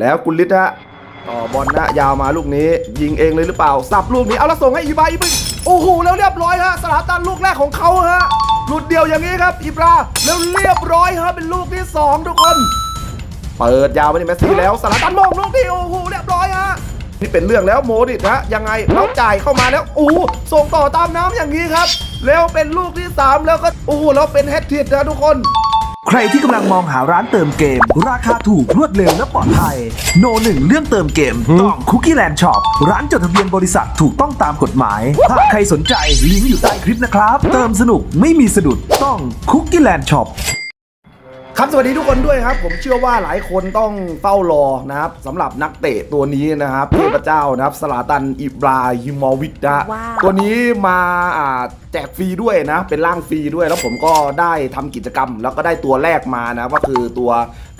แล้วกุลิตฮะต่อบอลนะยาวมาลูกนี้ยิงเองเลยหรือเปล่าสับลูกนี้เอาแล้วส่งให้อีบราอีบึงโอ้โหแล้วเรียบร้อยฮะสลาตันลูกแรกของเขาฮะหลุดเดียวอย่างนี้ครับอีบราแล้วเรียบร้อยฮะเป็นลูกที่สองทุกคน เปิดยาวไปที่เมสซี่แล้วสลาตันมองลูกนี้โอ้โหเรียบร้อยฮะนี่เป็นเรื่องแล้วโมดิตฮะยังไงแล้วจ่ายเข้ามาแล้วโอ้ส่งต่อตามน้ำอย่างนี้ครับ แล้วเป็นลูกที่สามแล้วก็โอ้โหแล้วเป็นแฮตทริกนะทุกคน ใครที่กำลังมองหาร้านเติมเกม ราคาถูกรวดเร็วและปลอดภัย โนหนึ่งเรื่องเติมเกมต้องคุกกี้แลนด์ช็อปร้านจดทะเบียนบริษัทถูกต้องตามกฎหมาย ถ้าใครสนใจลิงก์อยู่ใต้คลิปนะครับ เติมสนุกไม่มีสะดุดต้องคุกกี้แลนด์ช็อปครับสวัสดีทุกคนด้วยครับ ผมเชื่อว่าหลายคนต้องเฝ้ารอนะครับสำหรับนักเตะตัวนี้นะครับเทพเจ้านะครับสลาตันอิบราฮิมอวิชนะว้าวตัวนี้มาอ่าแจกฟรีด้วยนะ เป็นร่างฟรีด้วยแล้วผมก็ได้ทำกิจกรรม แล้วก็ได้ตัวแรกมานะก็คือตัว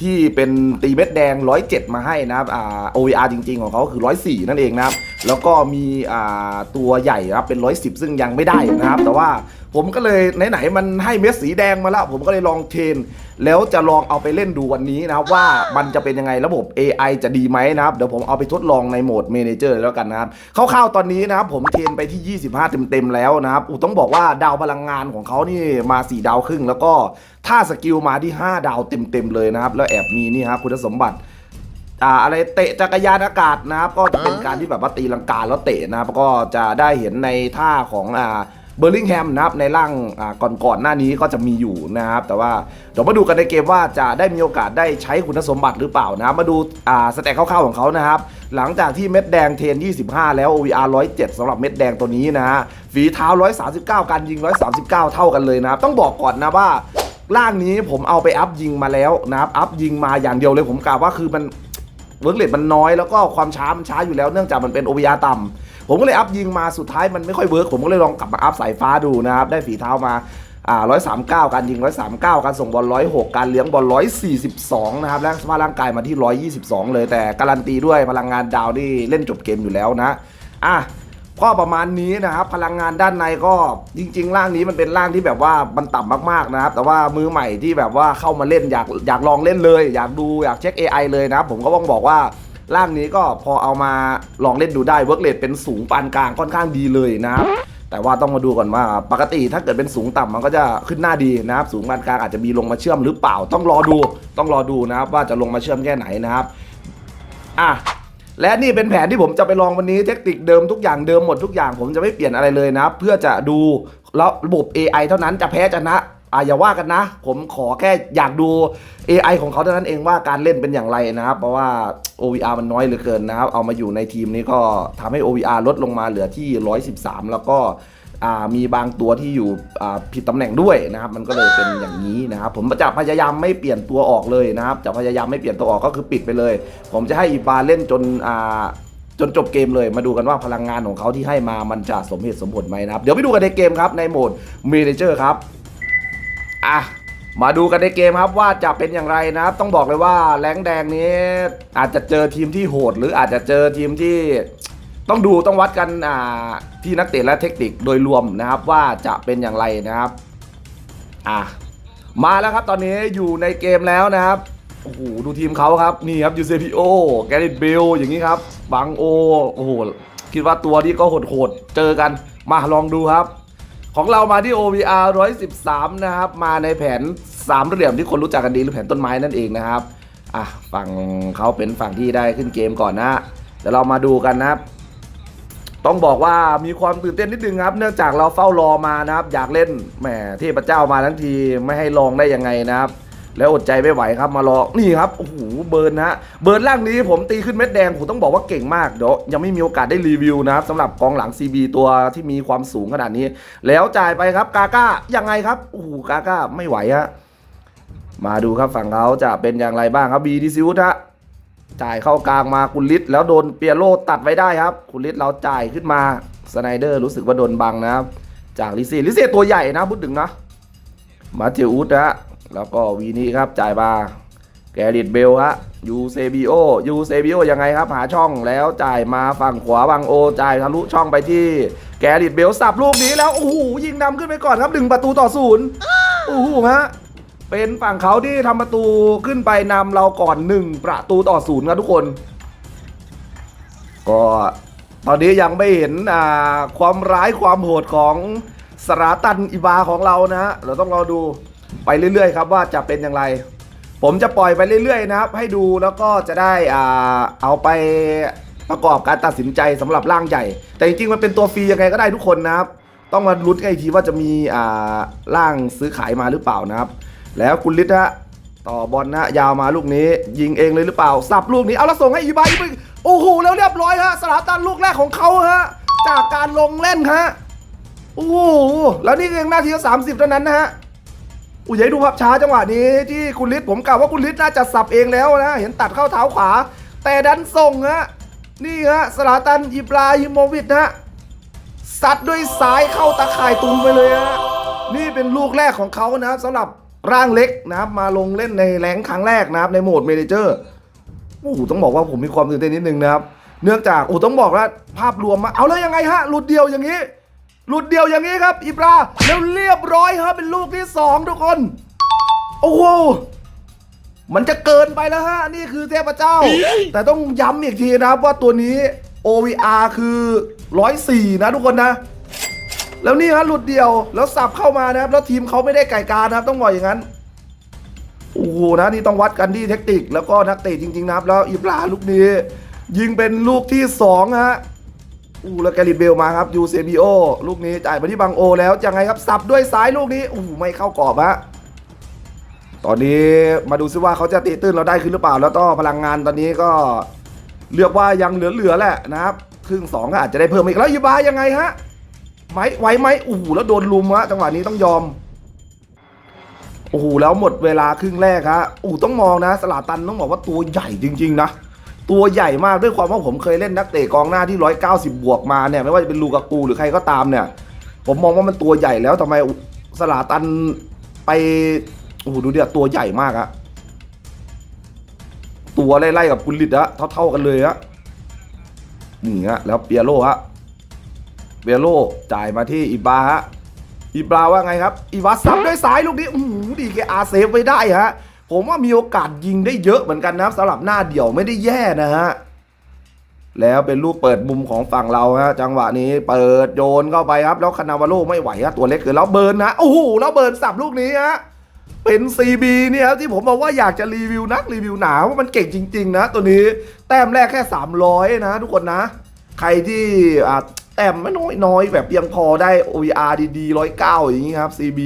ที่เป็นตีเม็ดแดง 107 มาให้นะครับอ่า OVR จริง ๆ ของเขาก็คือ 104 นั่นเองนะครับ แล้วก็มีอ่าตัวใหญ่ครับเป็น 110 ซึ่งยังไม่ได้นะครับ แต่ว่าผมก็เลยไหนๆมันให้เม็ดสีแดงมาแล้ว ผมก็เลยลองเทรนแล้วจะลองเอาไปเล่นดูวันนี้นะครับว่ามันจะเป็นยังไงระบบ AI จะดีไหมนะครับ เดี๋ยวผมเอาไปทดลองในโหมด Manager เลยแล้วกันนะครับคร่าวๆตอนนี้นะครับผมเทรนไปที่ 25 เต็มๆแล้วนะครับอูต้องบอกว่าดาวพลังงานของเขานี่มา 4 ดาวครึ่ง แล้วก็ถ้าสกิลมาที่ 5 ดาวเต็มๆเลยนะครับ แล้วแอบมีนี่ครับคุณสมบัติอ่าอะไรเตะจักรยานอากาศนะครับ ก็จะเป็นการที่แบบว่าตีลังกาแล้วเตะนะครับก็จะได้เห็นในท่าของอ่า เบอร์ลิงแฮมนะครับในร่างก่อนๆหน้านี้ก็จะมีอยู่นะครับ แต่ว่าเดี๋ยวมาดูกันในเกมว่าจะได้มีโอกาสได้ใช้คุณสมบัติหรือเปล่านะมาดูาสแต็กคร่าวๆของเขานะครับ หลังจากที่เม็ดแดงเทน 25 แล้ว OVR 107สำหรับเม็ดแดงตัวนี้นะฮะฝีเท้า 139 การยิง 139 เท่ากันเลยนะครับ ต้องบอกก่อนนะว่าร่างนี้ผมเอาไปอัพยิงมาแล้วนะครับอัพยิงมาอย่างเดียวเลยผมกล่าวว่าคือมันเวิร์กเลทมันน้อยแล้วก็ความช้ามันช้าอยู่แล้วเนื่องจากมันเป็น OVR ต่ำ ผมก็เลยอัพยิงมาสุดท้ายมันไม่ค่อยเวิร์กผมก็เลยลองกลับมาอัพสายฟ้าดูนะครับได้ฝีเท้ามาอ่า139การยิง139การส่งบอล106กการเลี้ยงบอล142นะครับและสภาพร่างกายมาที่122เลยแต่การันตีด้วยพลังงานดาวนี่เล่นจบเกมอยู่แล้วนะอะก็ประมาณนี้นะครับพลังงานด้านในก็จริง ๆ ร่างนี้มันเป็นร่างที่แบบว่ามันต่ำมากๆนะครับ แต่ว่ามือใหม่ที่แบบว่าเข้ามาเล่นอยากอยากลองเล่นเลย อยากดูอยากเช็ค AI เลยนะครับผมก็ต้องบอกว่า ร่างนี้ก็พอเอามาลองเล่นดูได้เวิร์กเลทเป็นสูงปานกลางค่อนข้างดีเลยนะครับแต่ว่าต้องมาดูก่อนว่าปกติถ้าเกิดเป็นสูงต่ำมันก็จะขึ้นหน้าดีนะครับ สูงปานกลางอาจจะมีลงมาเชื่อมหรือเปล่าต้องรอดู ต้องรอดูนะครับว่าจะลงมาเชื่อมแค่ไหนนะครับอะและนี่เป็นแผนที่ผมจะไปลองวันนี้เทคนิคเดิมทุกอย่างเดิมหมดทุกอย่างผมจะไม่เปลี่ยนอะไรเลยนะครับ เพื่อจะดูแล้วระบบ AI เท่านั้นจะแพ้จะนะ อะอย่าว่ากันนะ ผมขอแค่อยากดู AI ของเขาเท่านั้นเองว่าการเล่นเป็นอย่างไรนะครับ เพราะว่า OVR มันน้อยเหลือเกินนะครับ เอามาอยู่ในทีมนี้ก็ทำให้ OVR ลดลงมาเหลือที่ 113 แล้วก็มีบางตัวที่อยู่ผิดตำแหน่งด้วยนะครับ มันก็เลยเป็นอย่างนี้นะครับ ผมจะพยายามไม่เปลี่ยนตัวออกเลยนะครับ จะพยายามไม่เปลี่ยนตัวออกก็คือปิดไปเลย ผมจะให้อีบาเล่นจนจนจบเกมเลยมาดูกันว่าพลังงานของเขาที่ให้มามันจะสมเหตุสมผลไหมนะครับ เดี๋ยวไปดูกันในเกมครับในโหมด Manager ครับ อะมาดูกันในเกมครับว่าจะเป็นอย่างไรนะครับ ต้องบอกเลยว่าแรงแดงนี้อาจจะเจอทีมที่โหด หรืออาจจะเจอทีมที่ต้องดูต้องวัดกันอ่าที่นักเตะและเทคนิคโดยรวมนะครับว่าจะเป็นอย่างไรนะครับอะมาแล้วครับตอนนี้อยู่ในเกมแล้วนะครับโอ้โหดูทีมเขาครับนี่ครับยูเซพีโอแกริตเบลอย่างนี้ครับบังโอโอ้โหคิดว่าตัวที่ก็โหดๆเจอกันมาลองดูครับ ของเรามาที่ OVR 113 นะครับ มาในแผนสามเหลี่ยมที่คนรู้จักกันดีหรือแผนต้นไม้นั่นเองนะครับ อะฝั่งเขาเป็นฝั่งที่ได้ขึ้นเกมก่อนนะเดี๋ยวเรามาดูกันนะครับ ต้องบอกว่ามีความตื่นเต้นนิดนึงครับ เนื่องจากเราเฝ้ารอมานะครับ อยากเล่นแหมเทพระเจ้ามาทั้งทีไม่ให้ลองได้ยังไงนะครับ แล้วอดใจไม่ไหวครับมารอนี่ครับโอ้โหเบิร์นนะเบิร์นล่างนี้ผมตีขึ้นเม็ดแดงผมต้องบอกว่าเก่งมากเดี๋ยวยังไม่มีโอกาสได้รีวิวนะครับสำหรับกองหลัง CB ตัวที่มีความสูงขนาดนี้ แล้วจ่ายไปครับกาก้ายังไงครับโอ้โหกาก้าไม่ไหวฮะมาดูครับฝั่งเขาจะเป็นอย่างไรบ้างครับบีดิซิวฮะจ่ายเข้ากลางมาคุณลิศแล้วโดนเปียโรตัดไว้ได้ครับ คุณลิศเราจ่ายขึ้นมาสไนเดอร์รู้สึกว่าโดนบังนะครับ จากลิซี่ลิซี่ตัวใหญ่นะพูดถึงนะมาเทอุสนะ แล้วก็วีนี่ครับจ่ายมาแกริดเบลฮะยูเซบิโอยูเซบิโอยังไงครับหาช่องแล้วจ่ายมาฝั่งขวาบังโอจ่ายทะลุช่องไปที่แกริดเบลสับลูกนี้แล้วโอ้โหยิงนำขึ้นไปก่อนครับหนึ่งประตูต่อศูนย์โอ้โหฮะเป็นฝั่งเขาที่ทำประตูขึ้นไปนำเราก่อนหนึ่งประตูต่อศูนย์ครับทุกคน ก็ตอนนี้ยังไม่เห็นความร้ายความโหดของสราตันอิบาของเรานะฮะเราต้องรอดู ไปเรื่อยๆครับว่าจะเป็นอย่างไร ผมจะปล่อยไปเรื่อยๆนะครับ ให้ดูแล้วก็จะได้อ่าเอาไปประกอบการตัดสินใจสำหรับร่างใหญ่ แต่จริงๆมันเป็นตัวฟรียังไงก็ได้ทุกคนนะครับ ต้องมาลุ้นกันอีกทีว่าจะมีอ่าร่างซื้อขายมาหรือเปล่านะครับ แล้วคุณฤทธิ์ฮะต่อบอลนะยาวมาลูกนี้ ยิงเองเลยหรือเปล่าสับลูกนี้เอาแล้วส่งให้อีบายอีบายโอ้โหแล้วเรียบร้อยฮะสลาตันลูกแรกของเขาฮะจากการลงเล่นฮะโอ้โหแล้วนี่เองนาทีสามสิบเท่านั้นนะฮะ อุ้ยให้ดูภาพช้าจังหวะนี้ที่คุณฤทธิ์ผมกล่าวว่าคุณฤทธิ์น่าจะสับเองแล้วนะ เห็นตัดเข้าเท้าขวา แต่ดันส่งฮะนี่ฮะสลาตันอิบราฮิโมวิชนะซัดด้วยซ้ายเข้าตาข่ายตุงไปเลยฮะนี่เป็นลูกแรกของเขานะครับสำหรับร่างเล็กนะครับมาลงเล่นในแรงครั้งแรกนะครับในโหมดเมเนเจอร์โอ้ต้องบอกว่าผมมีความตื่นเต้นนิดนึงนะครับ เนื่องจากโอ้ต้องบอกว่าภาพรวมมาเอาแล้วยังไงฮะหลุดเดียวอย่างนี้ หลุดเดียวอย่างนี้ครับ อิบราแล้วเรียบร้อยครับเป็นลูกที่สองทุกคน โอ้โหมันจะเกินไปแล้วฮะ นี่คือเทพเจ้า แต่ต้องย้ำอีกทีนะครับว่าตัวนี้ OVR คือ 104 นะทุกคนนะ แล้วนี่ฮะหลุดเดียวแล้วสับเข้ามานะครับ แล้วทีมเขาไม่ได้ไก่การนะครับ ต้องบอกอย่างนั้นโอ้โหนะนี่ต้องวัดกันที่เทคนิคแล้วก็นักเตะจริง ๆ นะครับ แล้วอิบราลูกนี้ ยิงเป็นลูกที่สองฮะ อู้แล้วแกริเบลมาครับยูเซบิโอลูกนี้จ่ายไปที่บังโอ แล้วยังไงครับสับด้วยซ้ายลูกนี้อู้ไม่เข้ากรอบฮะตอนนี้มาดูซิว่าเขาจะตีตื้นเราได้ขึ้นหรือเปล่า แล้วก็พลังงานตอนนี้ก็เรียกว่ายังเหลือๆแหละนะครับครึ่งสองก็อาจจะได้เพิ่มอีกแล้วยูบายังไงฮะไหมไหวไหมอู้แล้วโดนลุมฮะจังหวะนี้ต้องยอมโอ้โหแล้วหมดเวลาครึ่งแรกฮะอู้ต้องมองนะ สลาตันต้องบอกว่าตัวใหญ่จริง ๆ นะ ตัวใหญ่มากด้วยความว่าผมเคยเล่นนักเตะกองหน้าที่ 190 บวกมาเนี่ยไม่ว่าจะเป็นลูกากูหรือใครก็ตามเนี่ย ผมมองว่ามันตัวใหญ่แล้วทำไมสลาตันไปโอ้โหดูเดี๋ยวตัวใหญ่มากอะตัวไล่ๆกับกุลิตอะเท่าๆกันเลยอะนี่ฮะแล้วเปียโรฮะเปียโรจ่ายมาที่อิบราฮะอิบราว่าไงครับอีวาซับด้วยซ้ายลูกนี้โอ้โหดีเคอาเซฟไว้ได้ฮะ ผมว่ามีโอกาสยิงได้เยอะเหมือนกันนะครับสำหรับหน้าเดี่ยวไม่ได้แย่นะฮะแล้วเป็นลูกเปิดมุมของฝั่งเราฮะจังหวะนี้เปิดโยนเข้าไปครับ แล้วคานาวาโลไม่ไหวฮะตัวเล็กเกินแล้วเบิร์นนะโอ้โหแล้วเบิร์นสับลูกนี้ฮะเป็น CB เนี่ยครับที่ผมบอกว่าอยากจะรีวิวนักรีวิวหนาว่ามันเก่งจริง ๆ นะ ตัวนี้แต้มแรกแค่ 300 นะ ทุกคนนะ ใครที่แต้มไม่น้อยน้อยแบบยังพอได้ OVR ดีๆ109 อย่างนี้ครับ CB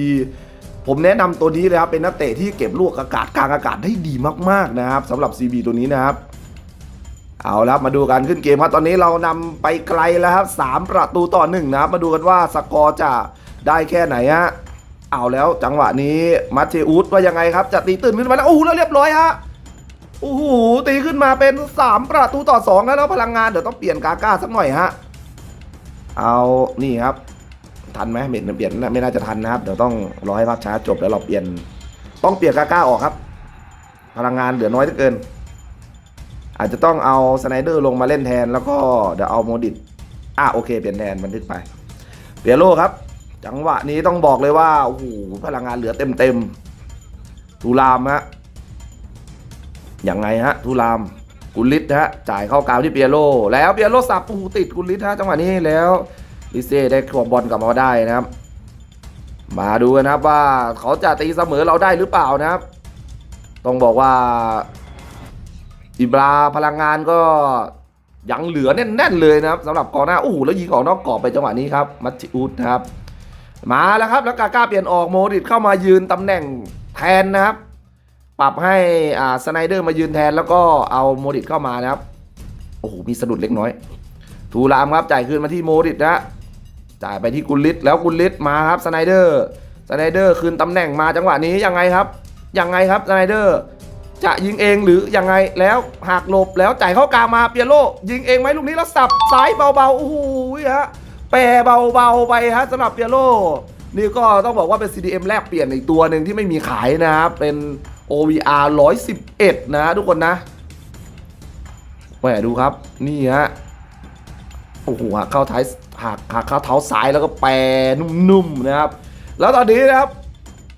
ผมแนะนำตัวนี้เลยครับเป็นนักเตะที่เก็บลูกอากาศกลางอากาศได้ดีมากๆนะครับสำหรับ CB ตัวนี้นะครับเอาละมาดูกันขึ้นเกมครับตอนนี้เรานำไปไกลแล้วครับสามประตูต่อหนึ่งนะครับ มาดูกันว่าสกอร์จะได้แค่ไหนฮะเอาแล้วจังหวะนี้มัตเทอุสว่ายังไงครับ จะตีตื่นขึ้นมาแล้วโอ้โหแล้วเรียบร้อยฮะโอ้โหตีขึ้นมาเป็นสามประตูต่อสองแล้วแล้วพลังงานเดี๋ยวต้องเปลี่ยนกาก้าสักหน่อยฮะเอานี่ครับ ทันไหมเปลี่ยนเปลี่ยนไม่น่าจะทันนะครับ เดี๋ยวต้องรอให้ภาพช้าจบแล้วเราเปลี่ยน ต้องเปลี่ยนกาก้าออกครับ พลังงานเหลือน้อยเหลือเกิน อาจจะต้องเอาสไนเดอร์ลงมาเล่นแทน แล้วก็เดี๋ยวเอาโมดิตอะโอเคเปลี่ยนแทนบันทึกไป เปียโลครับ จังหวะนี้ต้องบอกเลยว่าโอ้โหพลังงานเหลือเต็มเต็มทูรามฮะอยังไงฮะทูรามกุลิตฮะจ่ายเข้ากลางที่เปียโล แล้วเปียโลสับโอ้โหติดกุลิตฮะจังหวะนี้แล้ว ลิเซ่ได้ควงบอลกลับมาได้นะครับ มาดูกันนะครับว่าเขาจะตีเสมอเราได้หรือเปล่านะครับ ต้องบอกว่า อิบราพลังงานก็ยังเหลือแน่นๆเลยนะครับสำหรับกองหน้าโอ้โหแล้วยิงออกนอกกรอบไปจังหวะนี้ครับมัตติอุสนะครับมาแล้วครับแล้วกาก้าเปลี่ยนออกโมดิตเข้ามายืนตำแหน่งแทนนะครับ ปรับให้อ่าสไนเดอร์มายืนแทนแล้วก็เอาโมดิตเข้ามานะครับโอ้โหมีสะดุดเล็กน้อย ทูรามครับจ่ายคืนมาที่โมดิตนะ จ่ายไปที่กุลิตแล้วกุลิตมาครับสไนเดอร์สไนเดอร์คืนตำแหน่งมาจังหวะนี้ยังไงครับยังไงครับสไนเดอร์จะยิงเองหรือยังไงแล้วหักหลบแล้วจ่ายเข้ากลางมาเปียโลยิงเองไหมลูกนี้แล้วสับซ้ายเบาๆโอ้โหฮะแปรเบาๆไปฮะสำหรับเปียโลนี่ก็ต้องบอกว่าเป็น CDM แลกเปลี่ยนอีกตัวหนึ่งที่ไม่มีขายนะครับเป็น OVR 111 นะทุกคนนะแหมดูครับ นี่ฮะโอ้โหเข้าท้าย หักหักข้าเท้าซ้ายแล้วก็แปรนุ่มๆนะครับ แล้วตอนนี้นะครับ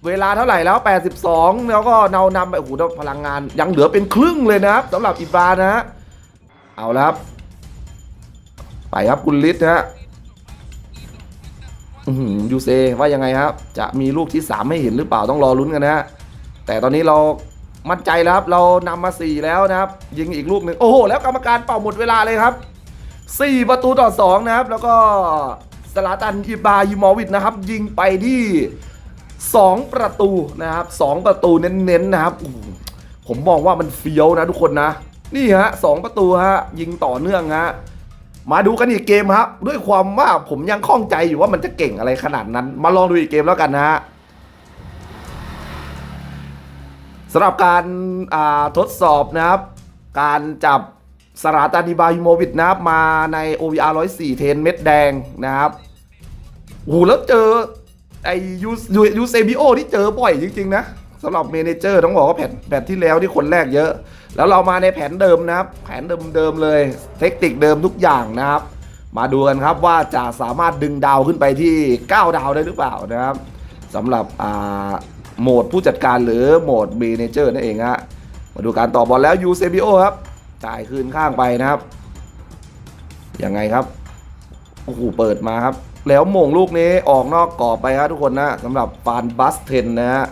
เวลาเท่าไหร่แล้ว 82 แล้วก็เนานำไปโอ้โหพลังงานยังเหลือเป็นครึ่งเลยนะครับสำหรับอิบรานะฮะเอาแล้วครับ ไปครับคุณลิศนะฮะยูเซว่ายังไงครับ จะมีลูกที่ 3 ให้เห็นหรือเปล่าต้องรอลุ้นกันนะฮะแต่ตอนนี้เรามั่นใจแล้วครับ เรานำมา 4 แล้วนะครับ ยิงอีกลูกหนึ่งโอ้โห แล้วกรรมการเป่าหมดเวลาเลยครับ 4 ประตูต่อ 2 นะครับ แล้วก็สลาตันอิบราฮิโมวิชนะครับ ยิงไปที่ 2 ประตูนะครับ 2 ประตูเน้นๆนะครับผมมองว่ามันเฟี้ยวนะทุกคนนะ นี่ฮะสองประตูฮะยิงต่อเนื่องฮะมาดูกันอีกเกมครับ ด้วยความว่าผมยังข้องใจอยู่ว่ามันจะเก่งอะไรขนาดนั้น มาลองดูอีกเกมแล้วกันนะฮะสำหรับการทดสอบนะครับ การจับ สราตานิบาฮิโมวิชนะครับมาใน OVR 104 เทนเม็ดแดงนะครับโอ้โหแล้วเจอไอยูยูยูเซบิโอที่เจอบ่อยจริงๆนะสำหรับเมนเจอร์ต้องบอกว่าแผนแผนที่แล้วที่คนแรกเยอะ แล้วเรามาในแผนเดิมนะครับ แผนเดิมๆเลย เทคนิคเดิมทุกอย่างนะครับ มาดูกันครับว่าจะสามารถดึงดาวขึ้นไปที่ 9 ดาวได้หรือเปล่านะครับสำหรับอ่าโหมดผู้จัดการหรือโหมดเมนเจอร์นั่นเองฮะมาดูการต่อบอลแล้วยูเซบิโอครับ จ่ายคืนข้างไปนะครับยังไงครับโอ้โหเปิดมาครับ แล้วมงลูกนี้ออกนอกกรอบไปครับทุกคนนะสำหรับฟานบัสเทนนะฮะ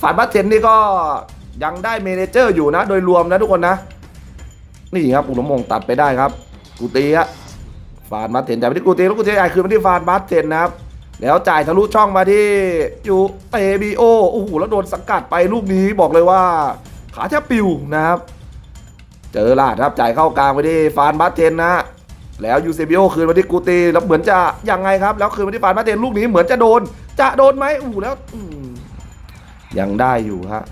ฟานบัสเทนนี่ก็ยังได้เมเนเจอร์อยู่นะ โดยรวมนะทุกคนนะ นี่ครับอุลมงตัดไปได้ครับ กูตีฮะฟานบัสเทนจ่ายไปที่กูตีแล้วกูตีจ่ายคืนมาที่ฟานบัสเทนนะครับแล้วจ่ายทะลุช่องมาที่ยูเตบีโอโอ้โหแล้วโดนสกัดไปลูกนี้บอกเลยว่า ขาแทบปิวนะครับ เจอลาดครับจ่ายเข้ากลางไปที่ฟานบัสเทนนะ แล้วยูเซบิโอคืนมาที่กูตีแล้วเหมือนจะยังไงครับ แล้วคืนมาที่ฟานบัสเทนลูกนี้เหมือนจะโดน จะโดนไหมอู้แล้วยังได้อยู่ฮะ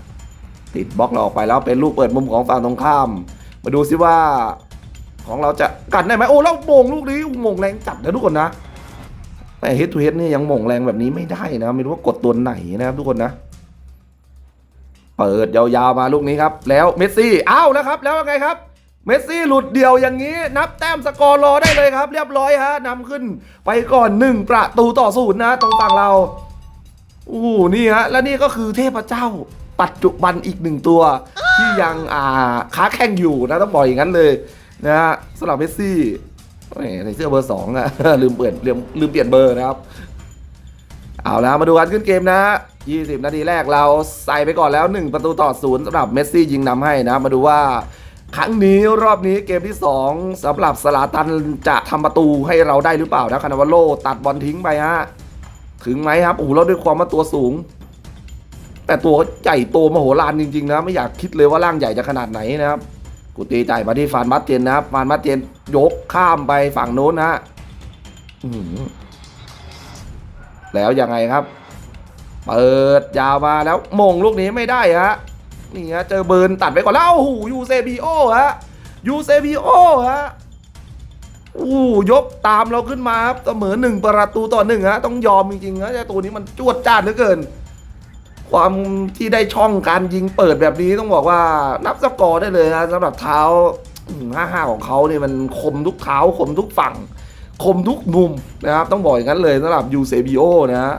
ติดบล็อกเราออกไปแล้วเป็นลูกเปิดมุมของฝั่งตรงข้าม มาดูซิว่า ของเราจะกันได้ไหมโอ้แล้วโมงลูกนี้โมงแรงจัดนะทุกคนนะแต่เฮดทูเฮดนี่ยังโมงแรงแบบนี้ไม่ได้นะ ไม่รู้ว่ากดตัวไหนนะครับทุกคนนะ เปิดยาวๆมาลูกนี้ครับ แล้วเมสซี่อ้าวแล้วครับ แล้วไงครับ เมสซี่หลุดเดี่ยวอย่างนี้ นับแต้มสกอร์รอได้เลยครับ เรียบร้อยฮะนำขึ้นไปก่อนหนึ่งประตูต่อศูนย์นะ ตรงฝั่งเราอู้หูนี่ฮะและนี่ก็คือเทพเจ้า ปัจจุบันอีกหนึ่งตัว ที่ยังอ่าค้าแข่งอยู่นะต้องบอกอย่างนั้นเลยนะฮะสำหรับเมสซี่ใส่เสื้อเบอร์สองอะลืมเปลี่ยนลืมลืมเปลี่ยนเบอร์นะครับ เอาแล้วมาดูกันขึ้นเกมนะ 20 นาทีแรกเราใส่ไปก่อนแล้ว 1 ประตูต่อศูนย์สำหรับเมสซี่ยิงนำให้นะ มาดูว่าครั้งนี้รอบนี้เกมที่ 2สำหรับสลาตันจะทำประตูให้เราได้หรือเปล่านะคานาวาโลตัดบอลทิ้งไปฮะ ถึงไหมครับโอ้โหเราด้วยความว่าตัวสูง แต่ตัวใหญ่โตมโหฬารจริงๆนะ ไม่อยากคิดเลยว่าร่างใหญ่จะขนาดไหนนะครับ กูตีจ่ายมาที่ฟานบัตเตียนนะครับฟานบัตเตียนยกข้ามไปฝั่งโน้นนะฮะแล้วยังไงครับ เปิดยาวมาแล้วมงลูกนี้ไม่ได้ฮะนี่ฮะเจอเบิร์นตัดไปก่อนแล้วโอ้โหยูเซบีโอฮะยูเซบีโอฮะอู้ยกตามเราขึ้นมาครับเสมอหนึ่งประตูต่อหนึ่งฮะต้องยอมจริงๆนะไอตัวนี้มันจวดจ้านเหลือเกิน ความที่ได้ช่องการยิงเปิดแบบนี้ต้องบอกว่านับสกอร์ได้เลยนะสำหรับเท้าห้าห้าของเขาเนี่ยมันคมทุกเท้าคมทุกฝั่ง คมทุกมุมนะครับต้องบอกอย่างนั้นเลยสำหรับยูเซบิโอนะฮะ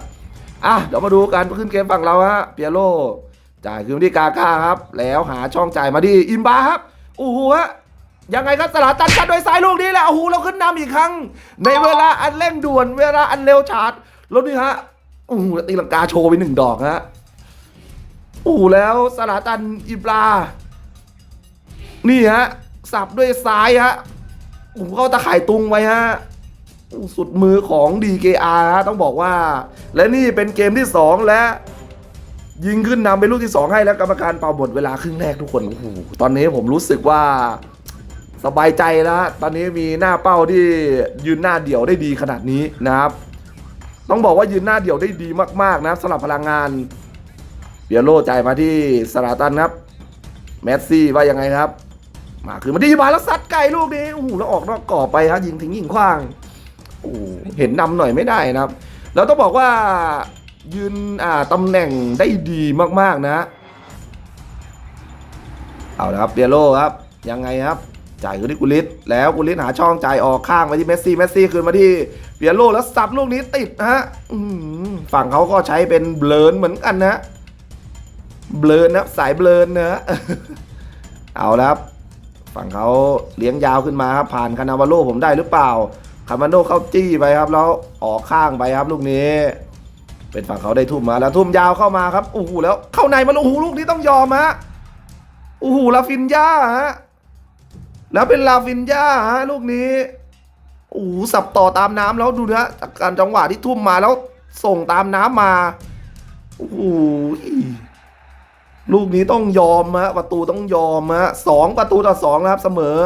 อะเดี๋ยวมาดูการขึ้นเกมฝั่งเราฮะเปียโรจ่ายคืนที่กาก้าครับ แล้วหาช่องจ่ายมาที่อิมบาครับโอ้โหฮะยังไงครับสลาตันชัดโดยซ้ายลูกนี้แหละโอ้โหเราขึ้นนำอีกครั้ง ในเวลาอันเร่งด่วนเวลาอันเร็วชาร์จแล้วนี่ฮะโอ้โหตีลังกาโชว์ไปหนึ่งดอกฮะโอ้โหแล้วสลาตันอิบรานี่ฮะสับด้วยซ้ายฮะโอ้โหเข้าตะข่ายตุงไว้ฮะ สุดมือของ DKR ฮะต้องบอกว่า และนี่เป็นเกมที่ 2 และ ยิงขึ้นนำเป็นลูกที่ 2 ให้แล้วกรรมการเป่าหมดเวลาครึ่งแรกทุกคนโอ้โหตอนนี้ผมรู้สึกว่าสบายใจแล้ว ตอนนี้มีหน้าเป้าที่ยืนหน้าเดี่ยวได้ดีขนาดนี้นะครับ ต้องบอกว่ายืนหน้าเดี่ยวได้ดีมาก ๆ นะสำหรับพลังงานเปียโรจ่ายมาที่สลาตันครับ แมสซี่ว่ายังไงครับ มาคือมาดีมาแล้วซัดไก่ลูกนี้โอ้โหแล้วออกนอกกรอบไปฮะยิงทิ้งยิงขว้าง โอ้เห็นนำหน่อยไม่ได้นะครับ แล้วต้องบอกว่ายืนอ่าตำแหน่งได้ดีมากๆนะเอาละครับเปียโรครับยังไงครับจ่ายคืนที่กุลิสแล้วกุลิสหาช่องจ่ายออกข้างไปที่เมสซี่เมสซี่คืนมาที่เปียโรแล้วสับลูกนี้ติดนะฮะฝั่งเขาก็ใช้เป็นเบลนเหมือนกันนะเบลนนะสายเบลนนะเอาล้วครับฝั่งเขาเลี้ยงยาวขึ้นมาครับผ่านคานาวาโลผมได้หรือเปล่าามาโนเข้าจี้ไปครับแล้วออกข้างไปครับลูกนี้ เป็นฝั่งเขาได้ทุ่มมาแล้วทุ่มยาวเข้ามาครับโอ้โหแล้วเข้าในมันโอ้โหลูกนี้ต้องยอมฮะโอ้โหลาฟินยาฮะแล้วเป็นลาฟินยาฮะลูกนี้โอ้โหสับต่อตามน้ำแล้วดูนะจากการจังหวะที่ทุ่มมาแล้วส่งตามน้ำมาโอ้โหลูกนี้ต้องยอมฮะประตูต้องยอมฮะสองประตูต่อสองนะครับเสมอ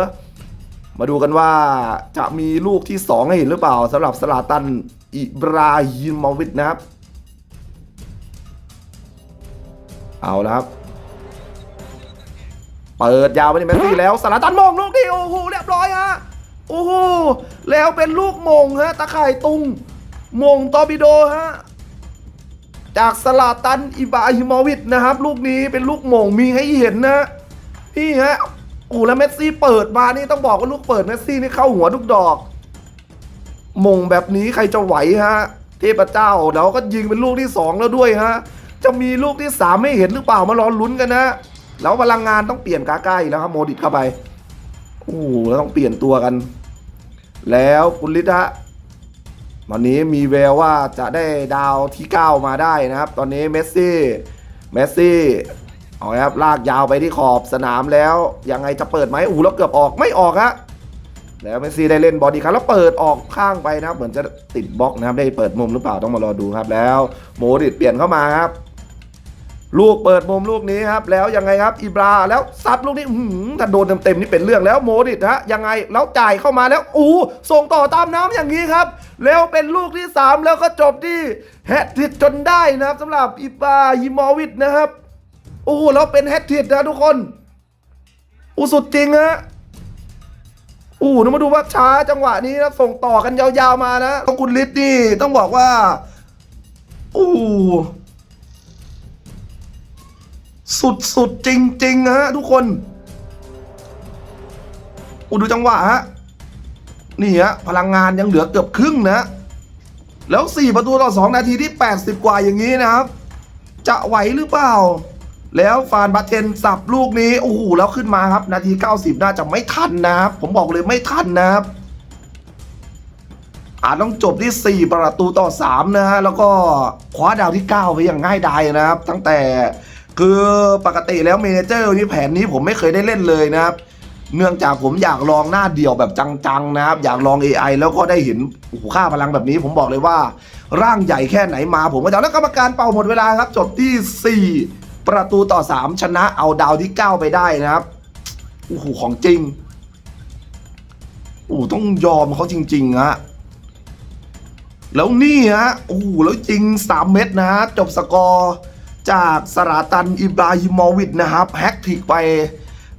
มาดูกันว่าจะมีลูกที่สองให้เห็นหรือเปล่าสำหรับสลาตันอิบราฮิมอวิชนะครับ เอาแล้วครับ เปิดยาวไปที่แมสซี่แล้วสลาตันมองลูกนี้โอ้โหเรียบร้อยฮะโอ้โหแล้วเป็นลูกมงฮะตะข่ายตุงมงตอร์ปิโดฮะจากสลาตันอิบราฮิโมวิชนะครับ ลูกนี้เป็นลูกมงมีให้เห็นนะนี่ฮะ อ้แล้วเมสซี่เปิดมานี่ต้องบอกว่าลูกเปิดเมสซี่นี่เข้าหัวทุกดอกม่งแบบนี้ใครจะไหวฮะ เทพเจ้าแล้วก็ยิงเป็นลูกที่สองแล้วด้วยฮะ จะมีลูกที่สามไม่เห็นหรือเปล่ามารอลุ้นกันนะ แล้วพลังงานต้องเปลี่ยนกาใกล้แล้วครับโมดิตเข้าไปโอ้โหแล้วต้องเปลี่ยนตัวกัน แล้วกุลิตฮะตอนนี้มีแววว่าจะได้ดาวที่ 9 มาได้นะครับ ตอนนี้เมสซี่เมสซี่ เอาครับลากยาวไปที่ขอบสนามแล้วยังไงจะเปิดไหมอู้แล้วเกือบออกไม่ออกฮะแล้วเมสซี่ได้เล่นบอดี้ครับแล้วเปิดออกข้างไปนะเหมือนจะติดบล็อกนะครับได้เปิดมุมหรือเปล่าต้องมารอดูครับ แล้วโมดิตเปลี่ยนเข้ามาครับ ลูกเปิดมุมลูกนี้ครับ แล้วยังไงครับอิบราแล้วซัดลูกนี้ถ้าโดนเต็มๆนี่เป็นเรื่องแล้วโมดิตฮะยังไงแล้วจ่ายเข้ามาแล้วอู้ส่งต่อตามน้ำอย่างนี้ครับ แล้วเป็นลูกที่ 3 แล้วก็จบที่แฮตทริกจนได้นะครับสำหรับอิบราฮิโมวิชนะครับ โอ้โหแล้วเป็นแฮตทริกนะทุกคนอู้สุดจริงฮะอู้นึกมาดูว่าช้าจังหวะนี้นะส่งต่อกันยาวๆมานะต้องคุณลิศนี่ต้องบอกว่าอู้สุดๆจริงๆฮะทุกคนอู้ดูจังหวะฮะนี่ฮะพลังงานยังเหลือเกือบครึ่งนะ แล้ว 4 ประตูต่อ 2 นาทีที่ 80 กว่าอย่างนี้นะครับ จะไหวหรือเปล่า แล้วฟานบาเทนสับลูกนี้ โอ้โห แล้วขึ้นมาครับ นาที 90 น่าจะไม่ทันนะครับ ผมบอกเลยไม่ทันนะครับ อาจต้องจบที่ 4 ประตูต่อ 3 นะฮะ แล้วก็คว้าดาวที่ 9 ไปอย่างง่ายดายนะครับ ตั้งแต่คือปกติแล้วเมเนเจอร์นี่แผนนี้ผมไม่เคยได้เล่นเลยนะครับ เนื่องจากผมอยากลองหน้าเดี่ยวแบบจังๆนะครับ อยากลอง AI แล้วก็ได้เห็นหค่าพลังแบบนี้ ผมบอกเลยว่า ร่างใหญ่แค่ไหนมา ผมก็จะแล้วกรรมการเป่าหมดเวลาครับ จบที่ 4 ประตูต่อ 3 ชนะเอาดาวที่ 9 ไปได้นะครับโอ้โหของจริงโอ้โต้องยอมเขาจริงๆฮะแล้วนี่ฮะโอ้โหแล้วจริง 3 เม็ดนะฮะจบสกอร์จากสราตันอิบราฮิโมวิชนะครับแฮกทิกไป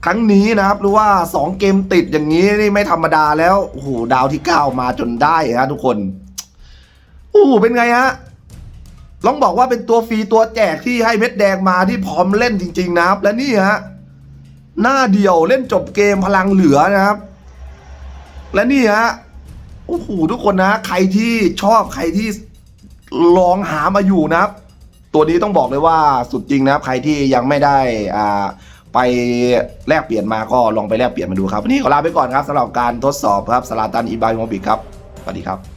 ครั้งนี้นะครับหรือว่า 2 เกมติดอย่างนี้นี่ไม่ธรรมดาแล้วโอ้โหดาวที่ 9 มาจนได้ฮะทุกคนโอ้โหเป็นไงฮะ ลองบอกว่าเป็นตัวฟรีตัวแจกที่ให้เม็ดแดงมาที่พร้อมเล่นจริง ๆ นะครับ และนี่ฮะหน้าเดียวเล่นจบเกมพลังเหลือนะครับ และนี่ฮะโอ้โหทุกคนนะ ใครที่ชอบใครที่ลองหามาอยู่นะครับ ตัวนี้ต้องบอกเลยว่าสุดจริงนะครับ ใครที่ยังไม่ได้อ่าไปแลกเปลี่ยนมาก็ลองไปแลกเปลี่ยนมาดูครับวันนี้ขอลาไปก่อนครับสำหรับการทดสอบครับสลาตันอิบาฮิโมบิกครับสวัสดีครับ